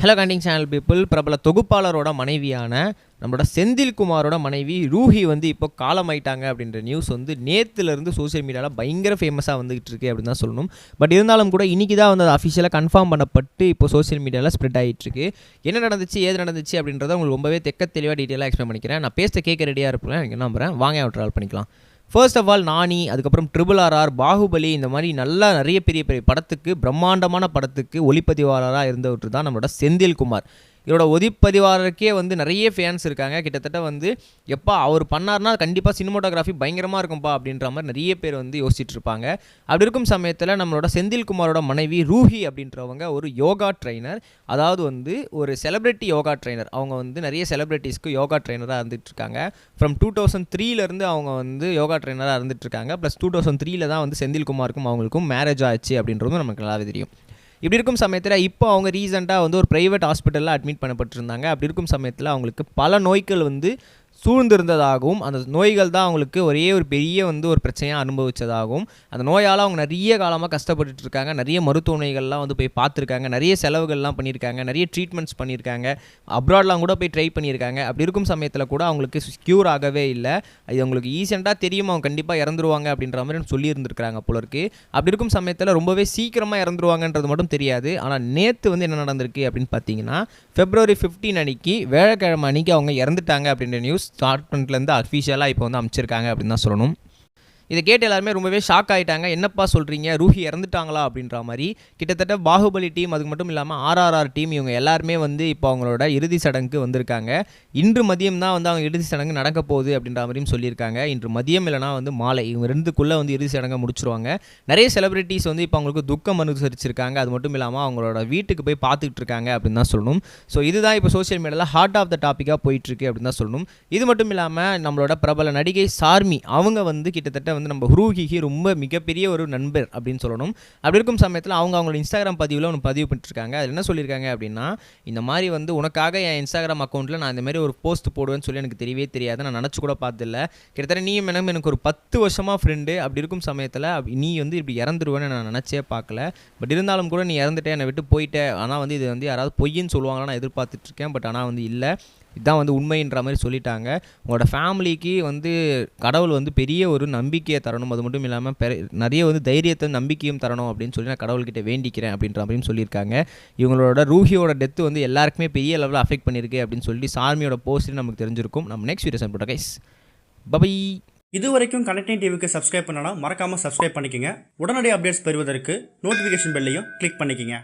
Hello கண்டிங் channel people பிரபல தொகுப்பாளரோட மனைவியான நம்மளோட செந்தில்குமாரோட மனைவி ரூஹி வந்து இப்போ காலமாயிட்டாங்க அப்படின்ற நியூஸ் வந்து நேற்றுலேருந்து சோஷியல் மீடியாவில் பயங்கர ஃபேமஸாக வந்துகிட்டு இருக்கு அப்படின்னு தான் சொல்லணும். பட் இருந்தாலும் கூட இன்றைக்கி தான் வந்து அது அஃபிஷியலாக கன்ஃபார்ம் பண்ணப்பட்டு இப்போ சோஷியல் மீடியாவில் ஸ்ப்ரெட் ஆகிட்டுருக்கு என்ன நடந்துச்சு ஏது நடந்துச்சு அப்படின்றத உங்களுக்கு ரொம்பவே தெக்க தெளிவாக டீட்டெயிலாக எக்ஸ்பிளைன் பண்ணிக்கிறேன். நான் பேச கேட்க ரெடியாக இருப்பேன். எனக்கு நம்புகிறேன் வாங்க அவர் ட்ராவல் பண்ணிக்கலாம். ஃபர்ஸ்ட் ஆஃப் ஆல் நானி அதுக்கப்புறம் ட்ரிபிள் ஆர்ஆர் பாகுபலி இந்த மாதிரி நல்லா நிறைய பெரிய பெரிய படத்துக்கு பிரம்மாண்டமான படத்துக்கு ஒளிப்பதிவாளராக இருந்தவர் தான் நம்மளோட செந்தில்குமார். இவரோட ஒளிப்பதிவாளருக்கே வந்து நிறைய ஃபேன்ஸ் இருக்காங்க. கிட்டத்தட்ட வந்து எப்பா அவர் பண்ணார்னா கண்டிப்பாக சினிமோட்டோகிராஃபி பயங்கரமாக இருக்கும்ப்பா அப்படின்ற மாதிரி நிறைய பேர் வந்து யோசிச்சுட்டு இருப்பாங்க அப்படி இருக்கும் சமயத்தில் நம்மளோட செந்தில்குமாரோட மனைவி ரூஹி அப்படின்றவங்க ஒரு யோகா ட்ரைனர் அதாவது வந்து ஒரு செலிப்ரிட்டி யோகா ட்ரைனர் அவங்க வந்து நிறைய செலிப்ரிட்டிஸ்க்கு யோகா ட்ரைனராக இருந்துட்டு இருக்காங்க ஃப்ரம் டூ தௌசண்ட் த்ரீலேருந்து அவங்க வந்து யோகா ட்ரைனராக இருந்துட்டு இருக்காங்க ப்ளஸ் டூ தௌசண்ட் த்ரீல தான் வந்து செந்தில்குமாருக்கும் அவங்களுக்கும் மேரேஜ் ஆச்சு அப்படின்றதும் நமக்கு நல்லாவே தெரியும். இப்படி இருக்கும் சமயத்தில் இப்போ அவங்க ரீசெண்டாக வந்து ஒரு ப்ரைவேட் ஹாஸ்பிட்டலில் அட்மிட் பண்ணப்பட்டிருந்தாங்க. அப்படி இருக்கும் சமயத்தில் அவங்களுக்கு பல நோய்கள் வந்து சூழ்ந்திருந்ததாகவும் அந்த நோய்கள் தான் அவங்களுக்கு ஒரே ஒரு பெரிய வந்து ஒரு பிரச்சனையாக அனுபவித்ததாகவும் அந்த நோயால் அவங்க நிறைய காலமாக கஷ்டப்பட்டு இருக்காங்க நிறைய மருத்துவமனைகள்லாம் வந்து போய் பார்த்துருக்காங்க. நிறைய செலவுகள்லாம் பண்ணியிருக்காங்க. நிறைய ட்ரீட்மெண்ட்ஸ் பண்ணியிருக்காங்க. அப்ராட்லாம் கூட போய் ட்ரை பண்ணியிருக்காங்க. அப்படி இருக்கும் சமயத்தில் கூட அவங்களுக்கு க்யூர் ஆகவே இல்லை. இது அவங்களுக்கு ஈசெண்டாக தெரியும். அவங்க கண்டிப்பாக இறந்துருவாங்க அப்படின்ற மாதிரி சொல்லியிருந்திருக்கிறாங்க போல இருக்கு. அப்படி இருக்கும் சமயத்தில் ரொம்பவே சீக்கிரமாக இறந்துருவாங்கன்றது மட்டும் தெரியாது. ஆனால் நேற்று வந்து என்ன நடந்திருக்கு அப்படின்னு பார்த்தீங்கன்னா ஃபெப்ரவரி ஃபிஃப்டீன் அன்னைக்கு வேலைக்கிழமை அன்னைக்கு அவங்க இறந்துட்டாங்க அப்படின்ற நியூஸ் ஸ்டார்ட்மெண்ட்லேருந்து அஃபீஷியலாக இப்போ வந்து அமைச்சிருக்காங்க அப்படின்னு தான் சொல்லணும். இதை கேட்டு எல்லாருமே ரொம்பவே ஷாக் ஆகிட்டாங்க என்னப்பா சொல்கிறீங்க ரூஹி இறந்துட்டாங்களா? அப்படின்ற மாதிரி. கிட்டத்தட்ட பாகுபலி டீம் அதுக்கு மட்டும் இல்லாமல் ஆர்ஆர்ஆர் டீம் இவங்க எல்லாருமே வந்து இப்போ அவங்களோட இறுதி சடங்குக்கு வந்திருக்காங்க. இன்று மதியம் தான் வந்து அவங்க இறுதி சடங்கு நடக்க போகுது அப்படின்ற மாதிரியும் சொல்லியிருக்காங்க. இன்று மதியம் இல்லைனா வந்து மாலை இவங்க ரெண்டுக்குள்ளே வந்து இறுதி சடங்கை முடிச்சிருவாங்க. நிறைய செலிபிரிட்டிஸ் வந்து இப்போ அவங்களுக்கு துக்கம் அனுசரிச்சிருக்காங்க. அது மட்டும் இல்லாமல் அவங்களோட வீட்டுக்கு போய் பார்த்துக்கிட்டு இருக்காங்க அப்படின்னு தான் சொல்லணும். ஸோ இதுதான் இப்போ சோஷியல் மீடியாவில் ஹார்ட் ஆஃப் த டாப்பிக்காக போயிட்டுருக்கு அப்படின்னு தான் சொல்லணும். இது மட்டும் இல்லாமல் நம்மளோட பிரபல நடிகை சார்மி அவங்க வந்து கிட்டத்தட்ட வந்து நம்ம ஹுரூஹிஹி ரொம்ப மிகப்பெரிய ஒரு நண்பர் அப்படின்னு சொல்லணும். அப்படி இருக்கும் சமயத்தில் அவங்க அவங்களோட இன்ஸ்டாகிராம் பதிவில் ஒன்று பதிவு பண்ணிட்டுருக்காங்க. அதில் என்ன சொல்லியிருக்காங்க அப்படின்னா இந்த மாதிரி வந்து உனக்காக என் இன்ஸ்டாகிராம் அக்கௌண்ட்டில் நான் இந்த மாதிரி ஒரு போஸ்ட் போடுவேன்னு சொல்லி எனக்கு தெரியவே தெரியாது. நான் நினச்சி கூட பார்த்ததில்ல. கிட்டத்தட்ட நீயும் எனக்கு எனக்கு ஒரு பத்து வருஷமாக ஃப்ரெண்டு அப்படி இருக்கும் சமயத்தில் நீ வந்து இப்படி இறந்துருவேன்னு நான் நினச்சே பார்க்கல. பட் இருந்தாலும் கூட நீ இறந்துட்டே என்னை விட்டு போயிட்டேன் ஆனால் வந்து இது வந்து யாராவது பொய்ன்னு சொல்லுவாங்களா நான் எதிர்பார்த்துட்ருக்கேன் பட் ஆனால் வந்து இல்லை. இதுதான் வந்து உண்மைன்ற மாதிரி சொல்லிட்டாங்க. உங்களோட ஃபேமிலிக்கு வந்து கடவுள் வந்து பெரிய ஒரு நம்பிக்கையை தரணும். அது மட்டும் இல்லாமல் பெ நிறைய வந்து தைரியத்தை நம்பிக்கையும் தரணும் அப்படின்னு சொல்லி நான் கடவுள்கிட்ட வேண்டிக்கிறேன் அப்படின்ற மாதிரியும் சொல்லியிருக்காங்க. இவங்களோட ரூஹியோட டெத்து வந்து எல்லாருக்குமே பெரிய லெவலில் அஃபெக்ட் பண்ணியிருக்கு அப்படின்னு சொல்லி சார்மியோட போஸ்ட்லேயும் நமக்கு தெரிஞ்சிருக்கும். நம்ம நெக்ஸ்ட் வீடியோ சம்பளம் கைஸ் பபை இது வரைக்கும் கனெக்டிங் டிவிக்கு சப்ஸ்கிரைப் பண்ணனா மறக்காமல் சப்ஸ்கிரைப் பண்ணிக்கங்க. உடனடி அப்டேட்ஸ் பெறுவதற்கு நோட்டிஃபிகேஷன் பெல்லையும் கிளிக் பண்ணிக்கங்க.